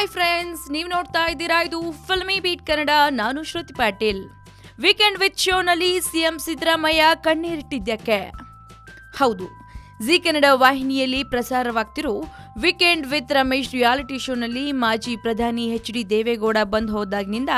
Hi friends ನೀವು ನೋಡ್ತಾ ಇದ್ದೀರಾ? ಇದು ಫಿಲ್ಮಿ ಬೀಟ್ ಕನ್ನಡ. ನಾನು ಶ್ರುತಿ ಪಾಟೀಲ್. ವೀಕೆಂಡ್ ವಿತ್ ಶೋನಲ್ಲಿ ಸಿಎಂ ಸಿದ್ದರಾಮಯ್ಯ ಕಣ್ಣೀರಿಟ್ಟಿದ್ದಕ್ಕೆ. ಹೌದು. ಜಿ ಕನ್ನಡ ವಾಹಿನಿಯಲ್ಲಿ ಪ್ರಸಾರವಾಗ್ತಿರೋ ವೀಕೆಂಡ್ ವಿತ್ ರಮೇಶ್ ರಿಯಾಲಿಟಿ ಶೋನಲ್ಲಿ ಮಾಜಿ ಪ್ರಧಾನಿ ಎಚ್ ಡಿ ದೇವೇಗೌಡ ಬಂದ್ ಹೋದಾಗಿನಿಂದ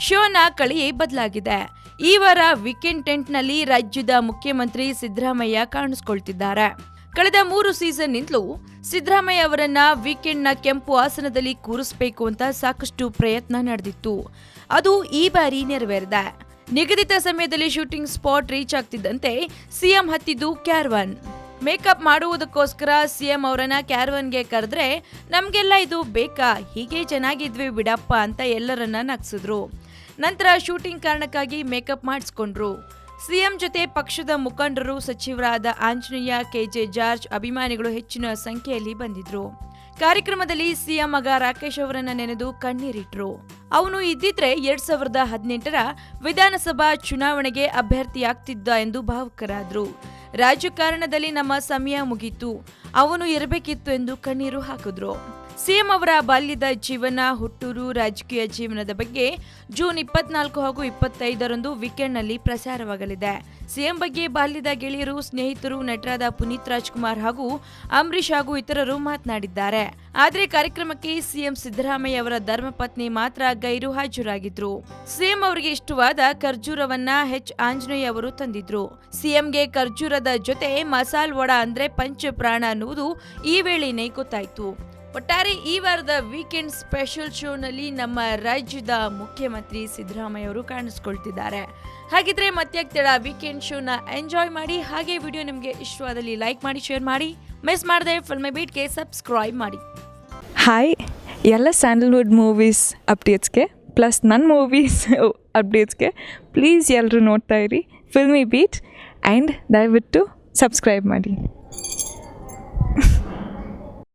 ಶೋನ ಕಳೆಯೇ ಬದಲಾಗಿದೆ. ಈ ವಾರ ವೀಕೆಂಡ್ ಟೆಂಟ್ನಲ್ಲಿ ರಾಜ್ಯದ ಮುಖ್ಯಮಂತ್ರಿ ಸಿದ್ದರಾಮಯ್ಯ ಕಾಣಿಸ್ಕೊಳ್ತಿದ್ದಾರೆ. ಕಳೆದ ಮೂರು ಸೀಸನ್ ನಿಂತಲೂ ಸಿದ್ದರಾಮಯ್ಯ ಅವರನ್ನ ವೀಕೆಂಡ್ನ ಕೆಂಪು ಆಸನದಲ್ಲಿ ಕೂರಿಸಬೇಕು ಅಂತ ಸಾಕಷ್ಟು ಪ್ರಯತ್ನ ನಡೆದಿತ್ತು. ಅದು ಈ ಬಾರಿ ನೆರವೇರಿದೆ. ನಿಗದಿತ ಸಮಯದಲ್ಲಿ ಶೂಟಿಂಗ್ ಸ್ಪಾಟ್ ರೀಚ್ ಆಗ್ತಿದ್ದಂತೆ ಸಿಎಂ ಹತ್ತಿದ್ದು ಕ್ಯಾರ್ವನ್. ಮೇಕಪ್ ಮಾಡುವುದಕ್ಕೋಸ್ಕರ ಸಿಎಂ ಅವರನ್ನ ಕ್ಯಾರ್ವನ್ಗೆ ಕರೆದ್ರೆ ನಮ್ಗೆಲ್ಲ ಇದು ಬೇಕಾ? ಹೀಗೆ ಚೆನ್ನಾಗಿದ್ವಿ ಬಿಡಪ್ಪ ಅಂತ ಎಲ್ಲರನ್ನ ನಗ್ಸಿದ್ರು. ನಂತರ ಶೂಟಿಂಗ್ ಕಾರಣಕ್ಕಾಗಿ ಮೇಕಪ್ ಮಾಡಿಸ್ಕೊಂಡ್ರು. ಸಿಎಂ ಜೊತೆ ಪಕ್ಷದ ಮುಖಂಡರು ಸಚಿವರಾದ ಆಂಜನೇಯ, ಕೆಜೆ ಜಾರ್ಜ್ ಅಭಿಮಾನಿಗಳು ಹೆಚ್ಚಿನ ಸಂಖ್ಯೆಯಲ್ಲಿ ಬಂದಿದ್ರು. ಕಾರ್ಯಕ್ರಮದಲ್ಲಿ ಸಿಎಂ ಮಗ ರಾಕೇಶ್ ಅವರನ್ನ ನೆನೆದು ಕಣ್ಣೀರಿಟ್ರು. ಅವನು ಇದ್ದಿದ್ರೆ ಎರಡ್ ಸಾವಿರದ ಹದಿನೆಂಟರ ವಿಧಾನಸಭಾ ಚುನಾವಣೆಗೆ ಅಭ್ಯರ್ಥಿಯಾಗ್ತಿದ್ದ ಎಂದು ಭಾವುಕರಾದ್ರು. ರಾಜಕಾರಣದಲ್ಲಿ ನಮ್ಮ ಸಮಯ ಮುಗೀತು. ಅವನು ಇರಬೇಕಿತ್ತು ಎಂದು ಕಣ್ಣೀರು ಹಾಕಿದ್ರು. ಸಿಎಂ ಅವರ ಬಾಲ್ಯದ ಜೀವನ, ಹುಟ್ಟೂರು ರಾಜಕೀಯ ಜೀವನದ ಬಗ್ಗೆ ಜೂನ್ ಇಪ್ಪತ್ನಾಲ್ಕು ಹಾಗೂ ಇಪ್ಪತ್ತೈದರಂದು ವೀಕೆಂಡ್ನಲ್ಲಿ ಪ್ರಸಾರವಾಗಲಿದೆ. ಸಿಎಂ ಬಗ್ಗೆ ಬಾಲ್ಯದ ಗೆಳೆಯರು, ಸ್ನೇಹಿತರು, ನಟರಾದ ಪುನೀತ್ ರಾಜ್ಕುಮಾರ್ ಹಾಗೂ ಅಂಬರೀಷ್ ಹಾಗೂ ಇತರರು ಮಾತನಾಡಿದ್ದಾರೆ. ಆದರೆ ಕಾರ್ಯಕ್ರಮಕ್ಕೆ ಸಿಎಂ ಸಿದ್ದರಾಮಯ್ಯ ಅವರ ಧರ್ಮಪತ್ನಿ ಮಾತ್ರ ಗೈರು ಹಾಜರಾಗಿದ್ರು. ಸಿಎಂ ಅವರಿಗೆ ಇಷ್ಟವಾದ ಖರ್ಜೂರವನ್ನ ಹೆಚ್ ಆಂಜನೇಯ ಅವರು ತಂದಿದ್ರು. ಸಿಎಂಗೆ ಖರ್ಜೂರದ ಜೊತೆ ಮಸಾಲ್ ವಡ ಅಂದ್ರೆ ಪಂಚ ಪ್ರಾಣ ಅನ್ನುವುದು ಈ ವೇಳೆನೇ ಗೊತ್ತಾಯಿತು ಒಟ್ಟಾರೆ ಈ ವಾರದ ವೀಕೆಂಡ್ ಸ್ಪೆಷಲ್ ಶೋನಲ್ಲಿ ನಮ್ಮ ರಾಜ್ಯದ ಮುಖ್ಯಮಂತ್ರಿ ಸಿದ್ದರಾಮಯ್ಯ ಅವರು ಕಾಣಿಸ್ಕೊಳ್ತಿದ್ದಾರೆ. ಹಾಗಿದ್ರೆ ಮತ್ತೆ ವೀಕೆಂಡ್ ಶೋನ ಎಂಜಾಯ್ ಮಾಡಿ, ಹಾಗೆ ವಿಡಿಯೋ ನಿಮಗೆ ಇಷ್ಟವಾದಲ್ಲಿ ಲೈಕ್ ಮಾಡಿ, ಶೇರ್ ಮಾಡಿ. ಮಿಸ್ ಮಾಡದೆ ಫಿಲ್ಮಿ ಬೀಟ್ಗೆ ಸಬ್ಸ್ಕ್ರೈಬ್ ಮಾಡಿ. ಹಾಯ್, ಎಲ್ಲ ಸ್ಯಾಂಡಲ್ವುಡ್ ಮೂವೀಸ್ ಅಪ್ಡೇಟ್ಸ್ಗೆ ಪ್ಲಸ್ ನನ್ನ ಮೂವೀಸ್ ಅಪ್ಡೇಟ್ಸ್ಗೆ ಪ್ಲೀಸ್ ಎಲ್ಲರೂ ನೋಡ್ತಾ ಇರಿ ಫಿಲ್ಮಿ ಬೀಟ್ ಆ್ಯಂಡ್ ದಯವಿಟ್ಟು ಸಬ್ಸ್ಕ್ರೈಬ್ ಮಾಡಿ.